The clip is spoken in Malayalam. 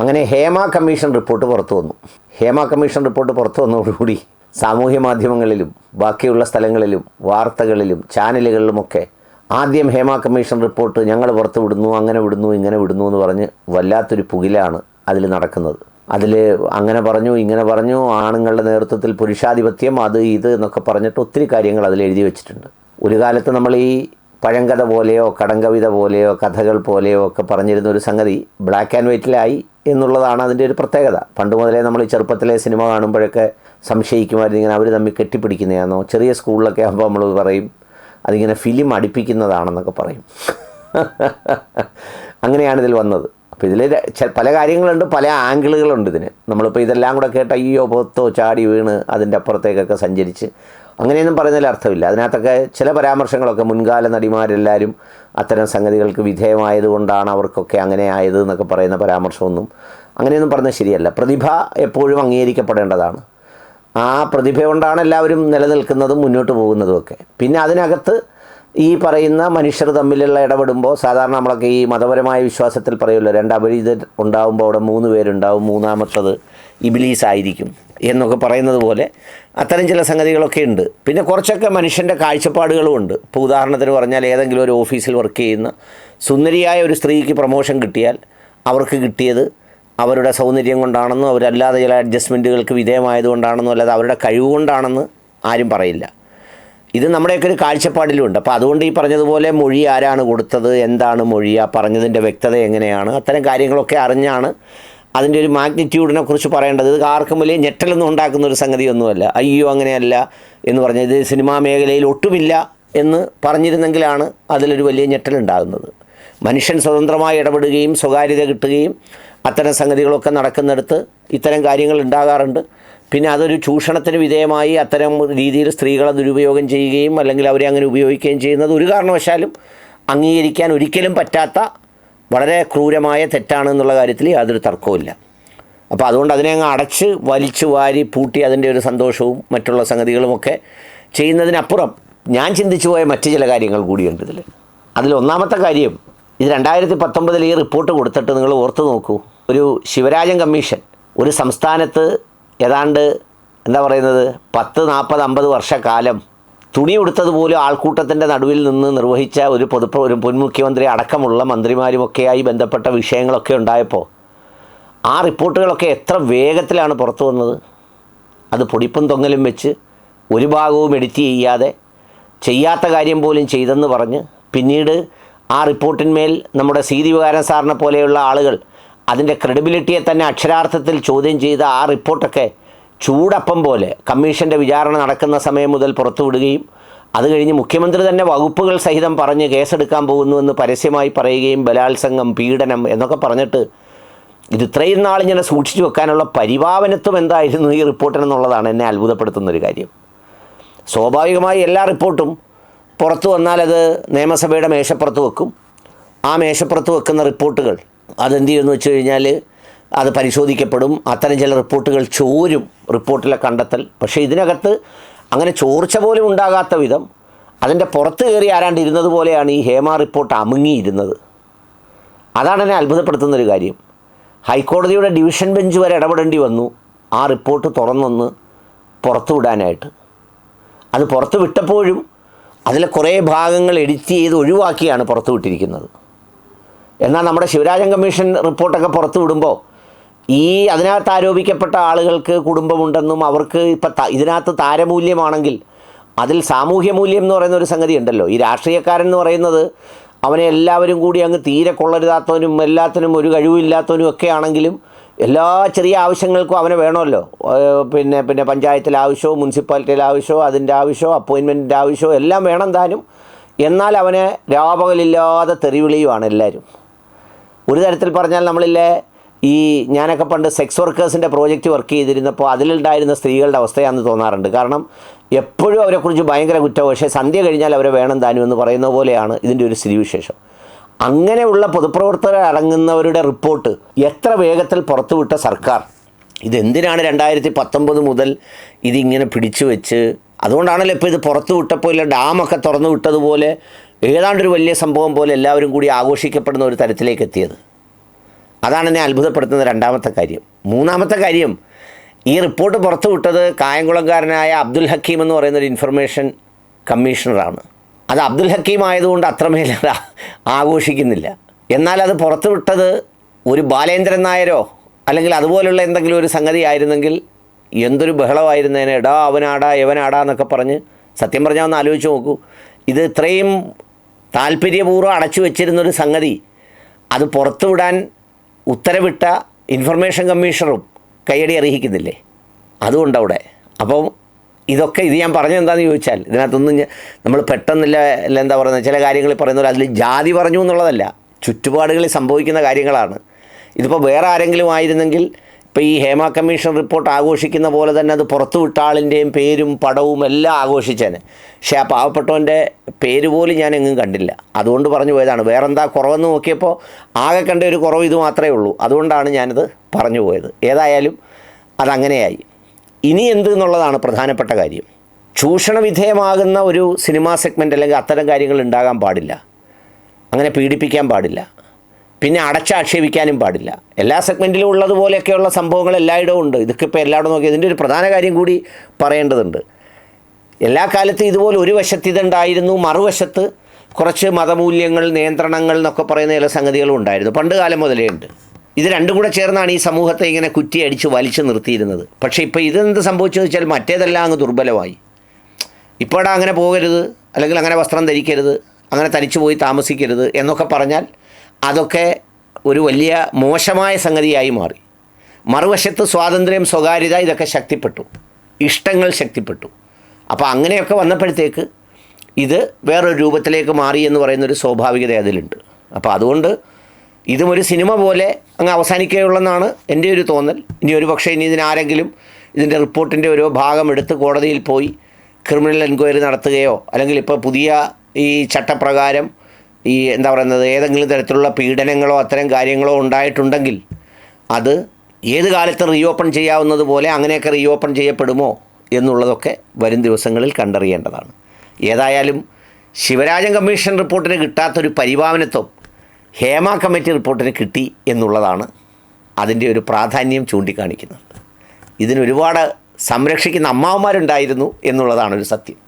അങ്ങനെ ഹേമ കമ്മീഷൻ റിപ്പോർട്ട് പുറത്തു വന്നു. ഹേമ കമ്മീഷൻ റിപ്പോർട്ട് പുറത്തു വന്നതോടുകൂടി സാമൂഹ്യ മാധ്യമങ്ങളിലും ബാക്കിയുള്ള സ്ഥലങ്ങളിലും വാർത്തകളിലും ചാനലുകളിലുമൊക്കെ ആദ്യം ഹേമ കമ്മീഷൻ റിപ്പോർട്ട് ഞങ്ങൾ പുറത്ത് വിടുന്നു അങ്ങനെ വിടുന്നു ഇങ്ങനെ വിടുന്നു എന്ന് പറഞ്ഞ് വല്ലാത്തൊരു പുകിലാണ് അതിൽ നടക്കുന്നത്. അതിൽ അങ്ങനെ പറഞ്ഞു ഇങ്ങനെ പറഞ്ഞു ആണുങ്ങളുടെ നേതൃത്വത്തിൽ പുരുഷാധിപത്യം അത് ഇത് എന്നൊക്കെ പറഞ്ഞിട്ട് ഒത്തിരി കാര്യങ്ങൾ അതിൽ എഴുതി വെച്ചിട്ടുണ്ട്. ഒരു കാലത്ത് നമ്മൾ ഈ പഴങ്കഥ പോലെയോ കടങ്കവിത പോലെയോ കഥകൾ പോലെയോ ഒക്കെ പറഞ്ഞിരുന്ന ഒരു സംഗതി ബ്ലാക്ക് ആൻഡ് വൈറ്റിലായി എന്നുള്ളതാണ് അതിന്റെ ഒരു പ്രത്യേകത. പണ്ട് മുതലേ നമ്മൾ ചെറുപ്പത്തിലെ സിനിമ കാണുമ്പോഴൊക്കെ സംശയിക്കുമായിരുന്നു ഇങ്ങനെ അവർ തമ്മിൽ കെട്ടിപ്പിടിക്കുന്നതാണോ? ചെറിയ സ്കൂളിലൊക്കെ ആകുമ്പോൾ നമ്മൾ പറയും അതിങ്ങനെ ഫിലിം അടിപ്പിക്കുന്നതാണെന്നൊക്കെ പറയും. അങ്ങനെയാണ് ഇതിൽ വന്നത്. അപ്പോൾ ഇതിൽ പല കാര്യങ്ങളുണ്ട് പല ആംഗിളുകളുണ്ട് ഇതിന്. നമ്മളിപ്പോൾ ഇതെല്ലാം കൂടെ കേട്ട് അയ്യോ പൊത്തോ ചാടി വീണ് അതിന്റെ അപ്പുറത്തേക്കൊക്കെ സഞ്ചരിച്ച് അങ്ങനെയൊന്നും പറയുന്നതിൽ അർത്ഥമില്ല. അതിനകത്തൊക്കെ ചില പരാമർശങ്ങളൊക്കെ മുൻകാല നടിമാരെല്ലാവരും അത്തരം സംഗതികൾക്ക് വിധേയമായതുകൊണ്ടാണ് അവർക്കൊക്കെ അങ്ങനെ ആയത് എന്നൊക്കെ പറയുന്ന പരാമർശമൊന്നും അങ്ങനെയൊന്നും പറഞ്ഞാൽ ശരിയല്ല. പ്രതിഭ എപ്പോഴും അംഗീകരിക്കപ്പെടേണ്ടതാണ്. ആ പ്രതിഭ കൊണ്ടാണ് എല്ലാവരും നിലനിൽക്കുന്നതും മുന്നോട്ട് പോകുന്നതുമൊക്കെ പിന്നെ അതിനകത്ത് ഈ പറയുന്ന മനുഷ്യർ തമ്മിലുള്ള ഇടപെടുമ്പോൾ സാധാരണ നമ്മളൊക്കെ ഈ മതപരമായ വിശ്വാസത്തിൽ പറയുമല്ലോ രണ്ട് അപരിചിതർ ഉണ്ടാകുമ്പോൾ അവിടെ മൂന്ന് പേരുണ്ടാവും മൂന്നാമത്തത് ഇബിലീസ് ആയിരിക്കും എന്നൊക്കെ പറയുന്നത് പോലെ അത്തരം ചില സംഗതികളൊക്കെ ഉണ്ട്. പിന്നെ കുറച്ചൊക്കെ മനുഷ്യന്റെ കാഴ്ചപ്പാടുകളുമുണ്ട്. ഇപ്പോൾ ഉദാഹരണത്തിന് പറഞ്ഞാൽ ഏതെങ്കിലും ഒരു ഓഫീസിൽ വർക്ക് ചെയ്യുന്ന സുന്ദരിയായ ഒരു സ്ത്രീക്ക് പ്രൊമോഷൻ കിട്ടിയാൽ അവർക്ക് കിട്ടിയത് അവരുടെ സൗന്ദര്യം കൊണ്ടാണെന്നോ അവരല്ലാതെ ചില അഡ്ജസ്റ്റ്മെന്റുകൾക്ക് വിധേയമായതുകൊണ്ടാണെന്നോ അല്ലാതെ അവരുടെ കഴിവ് കൊണ്ടാണെന്ന് ആരും പറയില്ല. ഇത് നമ്മുടെയൊക്കെ ഒരു കാഴ്ചപ്പാടിലുണ്ട്. അപ്പോൾ അതുകൊണ്ട് ഈ പറഞ്ഞതുപോലെ മൊഴി ആരാണ് കൊടുത്തത് എന്താണ് മൊഴി ആ പറഞ്ഞതിന്റെ വ്യക്തത എങ്ങനെയാണ് അത്തരം കാര്യങ്ങളൊക്കെ അറിഞ്ഞാണ് അതിന്റെ ഒരു മാഗ്നിറ്റ്യൂഡിനെ കുറിച്ച് പറയേണ്ടത് ഇത് ആർക്കും വലിയ ഞെട്ടലൊന്നും ഉണ്ടാക്കുന്ന ഒരു സംഗതിയൊന്നുമല്ല. അയ്യോ അങ്ങനെയല്ല എന്ന് പറഞ്ഞത് ഇത് സിനിമാ മേഖലയിൽ ഒട്ടുമില്ല എന്ന് പറഞ്ഞിരുന്നെങ്കിലാണ് അതിലൊരു വലിയ ഞെട്ടലുണ്ടാകുന്നത് മനുഷ്യൻ സ്വതന്ത്രമായി ഇടപെടുകയും സ്വകാര്യത കിട്ടുകയും അത്തരം സംഗതികളൊക്കെ നടക്കുന്നിടത്ത് ഇത്തരം കാര്യങ്ങൾ ഉണ്ടാകാറുണ്ട്. പിന്നെ അതൊരു ചൂഷണത്തിന് വിധേയമായി അത്തരം രീതിയിൽ സ്ത്രീകളെ ദുരുപയോഗം ചെയ്യുകയും അല്ലെങ്കിൽ അവരെ അങ്ങനെ ഉപയോഗിക്കുകയും ചെയ്യുന്നത് ഒരു കാരണവശാലും അംഗീകരിക്കാൻ ഒരിക്കലും പറ്റാത്ത വളരെ ക്രൂരമായ തെറ്റാണ് എന്നുള്ള കാര്യത്തിൽ യാതൊരു തർക്കവുമില്ല അപ്പോൾ അതുകൊണ്ട് അതിനെ അങ്ങ് അടച്ച് വലിച്ചു വാരി പൂട്ടി അതിന്റെ ഒരു സന്തോഷവും മറ്റുള്ള സംഗതികളുമൊക്കെ ചെയ്യുന്നതിനപ്പുറം ഞാൻ ചിന്തിച്ചു പോയ മറ്റു ചില കാര്യങ്ങൾ കൂടിയുണ്ട് ഇതിൽ. അതിൽ ഒന്നാമത്തെ കാര്യം ഇത് രണ്ടായിരത്തി പത്തൊമ്പതിൽ ഈ റിപ്പോർട്ട് കൊടുത്തിട്ട് നിങ്ങൾ ഓർത്തു നോക്കൂ. ഒരു ശിവരാജൻ കമ്മീഷൻ ഒരു സംസ്ഥാനത്ത് ഏതാണ്ട് എന്താ പറയുന്നത് പത്ത് നാൽപ്പത് അമ്പത് വർഷക്കാലം തുണി ഉടുത്തതുപോലെ ആൾക്കൂട്ടത്തിന്റെ നടുവിൽ നിന്ന് നിർവഹിച്ച ഒരു പൊതു ഒരു മുൻ മുഖ്യമന്ത്രി അടക്കമുള്ള മന്ത്രിമാരുമൊക്കെയായി ബന്ധപ്പെട്ട വിഷയങ്ങളൊക്കെ ഉണ്ടായപ്പോൾ ആ റിപ്പോർട്ടുകളൊക്കെ എത്ര വേഗത്തിലാണ് പുറത്തു വന്നത്? അത് പൊടിപ്പും തൊങ്ങലും വെച്ച് ഒരു ഭാഗവും എഡിറ്റ് ചെയ്യാതെ ചെയ്യാത്ത കാര്യം പോലും ചെയ്തെന്ന് പറഞ്ഞ് പിന്നീട് ആ റിപ്പോർട്ടിന്മേൽ നമ്മുടെ സി ദിവാരൻ സാറിനെ പോലെയുള്ള ആളുകൾ അതിന്റെ ക്രെഡിബിലിറ്റിയെ തന്നെ അക്ഷരാർത്ഥത്തിൽ ചോദ്യം ചെയ്ത ആ റിപ്പോർട്ടൊക്കെ ചൂടപ്പം പോലെ കമ്മീഷന്റെ വിചാരണ നടക്കുന്ന സമയം മുതൽ പുറത്തുവിടുകയും അത് കഴിഞ്ഞ് മുഖ്യമന്ത്രി തന്നെ വകുപ്പുകൾ സഹിതം പറഞ്ഞ് കേസെടുക്കാൻ പോകുന്നുവെന്ന് പരസ്യമായി പറയുകയും ബലാത്സംഗം പീഡനം എന്നൊക്കെ പറഞ്ഞിട്ട് ഇത് ഇത്രയും നാൾ ഇങ്ങനെ സൂക്ഷിച്ചു വെക്കാനുള്ള പരിഭാവനത്വം എന്തായിരുന്നു ഈ റിപ്പോർട്ടിനെന്നുള്ളതാണ് എന്നെ അത്ഭുതപ്പെടുത്തുന്ന ഒരു കാര്യം. സ്വാഭാവികമായി എല്ലാ റിപ്പോർട്ടും പുറത്തു വന്നാൽ അത് നിയമസഭയുടെ മേശപ്പുറത്ത് വെക്കും. ആ മേശപ്പുറത്ത് വെക്കുന്ന റിപ്പോർട്ടുകൾ അതെന്ത് ചെയ്യുമെന്ന് വെച്ച് കഴിഞ്ഞാൽ അത് പരിശോധിക്കപ്പെടും. അത്തരം ചില റിപ്പോർട്ടുകൾ ചോരും. റിപ്പോർട്ടിലെ കണ്ടെത്തൽ. പക്ഷേ ഇതിനകത്ത് അങ്ങനെ ചോർച്ച പോലും ഉണ്ടാകാത്ത വിധം അതിന്റെ പുറത്ത് കയറി ആരാണ്ട് ഇരുന്നത് പോലെയാണ് ഈ ഹേമ റിപ്പോർട്ട് അമുങ്ങിയിരുന്നത്. അതാണ് എന്നെ അത്ഭുതപ്പെടുത്തുന്നൊരു കാര്യം. ഹൈക്കോടതിയുടെ ഡിവിഷൻ ബെഞ്ച് വരെ ഇടപെടേണ്ടി വന്നു ആ റിപ്പോർട്ട് തുറന്നൊന്ന് പുറത്തുവിടാനായിട്ട് അത് പുറത്തു വിട്ടപ്പോഴും അതിലെ കുറേ ഭാഗങ്ങൾ എഡിറ്റ് ചെയ്ത് ഒഴിവാക്കിയാണ് പുറത്തു വിട്ടിരിക്കുന്നത്. എന്നാൽ നമ്മുടെ ശിവരാജൻ കമ്മീഷൻ റിപ്പോർട്ടൊക്കെ പുറത്തു വിടുമ്പോൾ ഈ അതിനകത്ത് ആരോപിക്കപ്പെട്ട ആളുകൾക്ക് കുടുംബമുണ്ടെന്നും അവർക്ക് ഇപ്പം ഇതിനകത്ത് താരമൂല്യമാണെങ്കിൽ അതിൽ സാമൂഹ്യ മൂല്യം എന്ന് പറയുന്ന ഒരു സംഗതി ഉണ്ടല്ലോ. ഈ രാഷ്ട്രീയക്കാരൻ എന്ന് പറയുന്നത് അവനെ എല്ലാവരും കൂടി അങ്ങ് തീരെ കൊള്ളരുതാത്തവനും എല്ലാത്തിനും ഒരു കഴിവില്ലാത്തവനും ഒക്കെ ആണെങ്കിലും എല്ലാ ചെറിയ ആവശ്യങ്ങൾക്കും അവനെ വേണമല്ലോ. പിന്നെ പിന്നെ പഞ്ചായത്തിലെ ആവശ്യമോ മുനിസിപ്പാലിറ്റിയിലെ ആവശ്യമോ അതിന്റെ ആവശ്യമോ അപ്പോയിൻമെന്റിന്റെ ആവശ്യമോ എല്ലാം വേണം താനും. എന്നാൽ അവനെ രാപകലില്ലാതെ തെറിവിളിയുമാണ് എല്ലാവരും. ഒരു തരത്തിൽ പറഞ്ഞാൽ നമ്മളില്ലേ ഈ ഞാനൊക്കെ പണ്ട് സെക്സ് വർക്കേഴ്സിന്റെ പ്രോജക്റ്റ് വർക്ക് ചെയ്തിരുന്നപ്പോൾ അതിലുണ്ടായിരുന്ന സ്ത്രീകളുടെ അവസ്ഥയാണെന്ന് തോന്നാറുണ്ട്. കാരണം എപ്പോഴും അവരെക്കുറിച്ച് ഭയങ്കര കുറ്റം. പക്ഷേ സന്ധ്യ കഴിഞ്ഞാൽ അവരെ വേണം താനും എന്ന് പറയുന്ന പോലെയാണ് ഇതിന്റെ ഒരു സ്ഥിതിവിശേഷം അങ്ങനെയുള്ള പൊതുപ്രവർത്തകർ അടങ്ങുന്നവരുടെ റിപ്പോർട്ട് എത്ര വേഗത്തിൽ പുറത്തുവിട്ട സർക്കാർ? ഇതെന്തിനാണ് രണ്ടായിരത്തി പത്തൊമ്പത് മുതൽ ഇതിങ്ങനെ പിടിച്ചു വെച്ച്? അതുകൊണ്ടാണല്ലോ ഇപ്പോൾ ഇത് പുറത്തു വിട്ടപ്പോൾ ഇല്ല ഡാമൊക്കെ തുറന്നു വിട്ടതുപോലെ ഏതാണ്ടൊരു വലിയ സംഭവം പോലെ എല്ലാവരും കൂടി ആഘോഷിക്കപ്പെടുന്ന ഒരു തരത്തിലേക്ക് എത്തിയത്. അതാണ് എന്നെ അത്ഭുതപ്പെടുത്തുന്ന രണ്ടാമത്തെ കാര്യം. മൂന്നാമത്തെ കാര്യം ഈ റിപ്പോർട്ട് പുറത്തുവിട്ടത് കായംകുളംകാരനായ അബ്ദുൽ ഹക്കീം എന്ന് പറയുന്ന ഒരു ഇൻഫർമേഷൻ കമ്മീഷണറാണ് അത് അബ്ദുൽ ഹക്കീം ആയതുകൊണ്ട് അത്രമേൽ ആഘോഷിക്കുന്നില്ല. എന്നാൽ അത് പുറത്തുവിട്ടത് ഒരു ബാലേന്ദ്രൻ നായരോ അല്ലെങ്കിൽ അതുപോലുള്ള എന്തെങ്കിലും ഒരു സംഗതി ആയിരുന്നെങ്കിൽ എന്തൊരു ബഹളമായിരുന്നേനെ. എടാ അവനാടാ എവനാടാ എന്നൊക്കെ പറഞ്ഞ് സത്യം പറഞ്ഞാൽ ഒന്ന് ആലോചിച്ച് നോക്കൂ. ഇത് ഇത്രയും താല്പര്യപൂർവം അടച്ചു വെച്ചിരുന്നൊരു സംഗതി. അത് പുറത്തുവിടാൻ ഉത്തരവിട്ട ഇൻഫർമേഷൻ കമ്മീഷണറും കൈയടി അർഹിക്കുന്നില്ലേ അതുകൊണ്ട് അവിടെ അപ്പം ഇതൊക്കെ ഇത് ഞാൻ പറഞ്ഞത് എന്താണെന്ന് ചോദിച്ചാൽ ഇതിനകത്തൊന്നും നമ്മൾ പെട്ടെന്നില്ല അല്ല എന്താ പറയുന്നത് ചില കാര്യങ്ങൾ പറയുന്ന പോലെ അതിൽ ജാതി പറഞ്ഞു എന്നുള്ളതല്ല. ചുറ്റുപാടുകളിൽ സംഭവിക്കുന്ന കാര്യങ്ങളാണ്. ഇതിപ്പോൾ വേറെ ആരെങ്കിലും ആയിരുന്നെങ്കിൽ ഇപ്പോൾ ഈ ഹേമ കമ്മീഷൻ റിപ്പോർട്ട് ആഘോഷിക്കുന്ന പോലെ തന്നെ അത് പുറത്തു ആളിന്റെയും പേരും പടവും എല്ലാം ആഘോഷിച്ചേനെ. പക്ഷേ ആ പാവപ്പെട്ടവന്റെ പേര് പോലും ഞാൻ എങ്ങും കണ്ടില്ല. അതുകൊണ്ട് പറഞ്ഞു പോയതാണ്. വേറെന്താ കുറവെന്ന് നോക്കിയപ്പോൾ ആകെ കണ്ട ഒരു കുറവ് ഇത് മാത്രമേ ഉള്ളൂ. അതുകൊണ്ടാണ് ഞാനത് പറഞ്ഞു പോയത്. ഏതായാലും അതങ്ങനെയായി. ഇനി എന്ത് എന്നുള്ളതാണ് പ്രധാനപ്പെട്ട കാര്യം. ചൂഷണ വിധേയമാകുന്ന ഒരു സിനിമാ സെഗ്മെന്റ് അല്ലെങ്കിൽ അത്തരം കാര്യങ്ങൾ ഉണ്ടാകാൻ പാടില്ല. അങ്ങനെ പീഡിപ്പിക്കാൻ പാടില്ല. പിന്നെ അടച്ചാക്ഷേപിക്കാനും പാടില്ല. എല്ലാ സെഗ്മെന്റിലും ഉള്ളതുപോലെയൊക്കെയുള്ള സംഭവങ്ങൾ എല്ലായിടവും ഉണ്ട്. ഇതൊക്കെ ഇപ്പോൾ എല്ലായിടവും നോക്കി ഇതിന്റെ ഒരു പ്രധാന കാര്യം കൂടി പറയേണ്ടതുണ്ട്. എല്ലാ കാലത്തും ഇതുപോലെ ഒരു വശത്ത് ഇതുണ്ടായിരുന്നു മറുവശത്ത് കുറച്ച് മതമൂല്യങ്ങൾ നിയന്ത്രണങ്ങൾ എന്നൊക്കെ പറയുന്ന ചില സംഗതികളും ഉണ്ടായിരുന്നു. പണ്ട് കാലം മുതലേ ഉണ്ട്. ഇത് രണ്ടും കൂടെ ചേർന്നാണ് ഈ സമൂഹത്തെ ഇങ്ങനെ കുറ്റി അടിച്ച് വലിച്ചു നിർത്തിയിരുന്നത്. പക്ഷേ ഇപ്പോൾ ഇതെന്ത് സംഭവിച്ചെന്ന് വെച്ചാൽ മറ്റേതെല്ലാം അങ്ങ് ദുർബലമായി. ഇപ്പോഴാ അങ്ങനെ പോകരുത് അല്ലെങ്കിൽ അങ്ങനെ വസ്ത്രം ധരിക്കരുത് അങ്ങനെ തനിച്ചു പോയി താമസിക്കരുത് എന്നൊക്കെ പറഞ്ഞാൽ അതൊക്കെ ഒരു വലിയ മോശമായ സംഗതിയായി മാറി. മറുവശത്ത് സ്വാതന്ത്ര്യം സ്വകാര്യത ഇതൊക്കെ ശക്തിപ്പെട്ടു. ഇഷ്ടങ്ങൾ ശക്തിപ്പെട്ടു. അപ്പോൾ അങ്ങനെയൊക്കെ വന്നപ്പോഴത്തേക്ക് ഇത് വേറൊരു രൂപത്തിലേക്ക് മാറി എന്ന് പറയുന്നൊരു സ്വാഭാവികത അതിലുണ്ട്. അപ്പോൾ അതുകൊണ്ട് ഇതും ഒരു സിനിമ പോലെ അങ്ങ് അവസാനിക്കുകയുള്ളെന്നാണ് എന്റെ ഒരു തോന്നൽ. ഇനി ഒരു പക്ഷേ ഇനി ഇതിനാരെങ്കിലും ഇതിന്റെ റിപ്പോർട്ടിന്റെ ഓരോ ഭാഗം എടുത്ത് കോടതിയിൽ പോയി ക്രിമിനൽ എൻക്വയറി നടത്തുകയോ അല്ലെങ്കിൽ ഇപ്പോൾ പുതിയ ഈ ചട്ടപ്രകാരം ഈ എന്താ പറയുന്നത് ഏതെങ്കിലും തരത്തിലുള്ള പീഡനങ്ങളോ അത്തരം കാര്യങ്ങളോ ഉണ്ടായിട്ടുണ്ടെങ്കിൽ അത് ഏത് കാലത്ത് റീഓപ്പൺ ചെയ്യാവുന്നത് പോലെ അങ്ങനെയൊക്കെ റീഓപ്പൺ ചെയ്യപ്പെടുമോ എന്നുള്ളതൊക്കെ വരും ദിവസങ്ങളിൽ കണ്ടറിയേണ്ടതാണ്. ഏതായാലും ശിവരാജൻ കമ്മീഷൻ റിപ്പോർട്ടിന് കിട്ടാത്തൊരു പരിഭാവനത്വം ഹേമ കമ്മിറ്റി റിപ്പോർട്ടിന് കിട്ടി എന്നുള്ളതാണ് അതിന്റെ ഒരു പ്രാധാന്യം ചൂണ്ടിക്കാണിക്കുന്നത്. ഇതിനൊരുപാട് സംരക്ഷിക്കുന്ന അമ്മാവന്മാരുണ്ടായിരുന്നു എന്നുള്ളതാണ് ഒരു സത്യം.